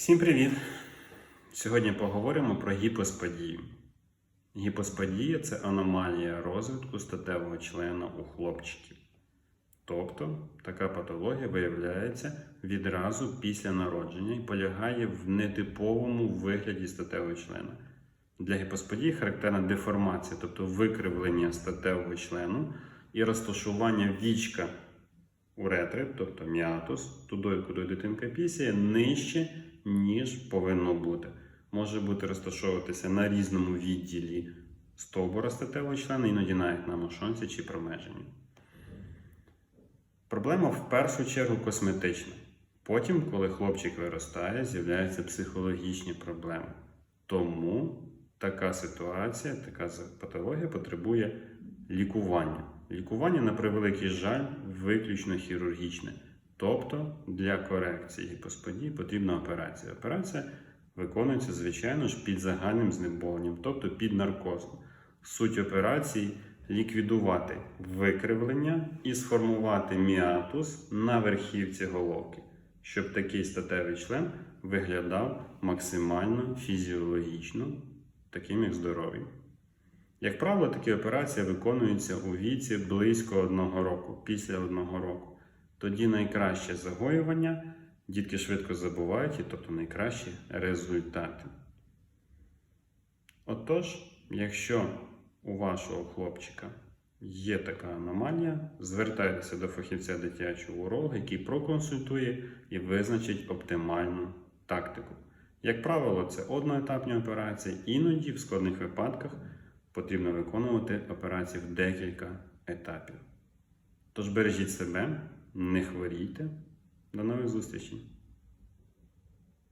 Всім привіт! Сьогодні поговоримо про гіпосподію. Гіпосподія це аномалія розвитку статевого члена у хлопчиків. Тобто така патологія виявляється відразу після народження і полягає в нетиповому вигляді статевого члена. Для гіпосподії характерна деформація, тобто викривлення статевого члену і розташування вічка уретри, тобто міатус, туди, куди дитинка пісяє, нижче, ніж повинно бути. Може бути розташовуватися на різному відділі стовбура статевого члена, іноді навіть на мошонці чи промеженні. Проблема в першу чергу косметична. Потім, коли хлопчик виростає, з'являються психологічні проблеми. Тому така ситуація, така патологія потребує лікування. Лікування, на превеликий жаль, виключно хірургічне. Тобто для корекції гіпосподії потрібна операція. Операція виконується, звичайно ж, під загальним знеболенням, тобто під наркозом. Суть операції ліквідувати викривлення і сформувати міатус на верхівці головки, щоб такий статевий член виглядав максимально фізіологічно, таким як здоровий. Як правило, такі операції виконуються у віці близько одного року, після одного року. Тоді найкраще загоювання, дітки швидко забувають, і тобто найкращі результати. Отож, якщо у вашого хлопчика є така аномалія, звертайтеся до фахівця дитячого уролога, який проконсультує і визначить оптимальну тактику. Як правило, це одноетапні операції, іноді в складних випадках потрібно виконувати операції в декілька етапів. Тож бережіть себе, не хворійте. До нових зустрічей!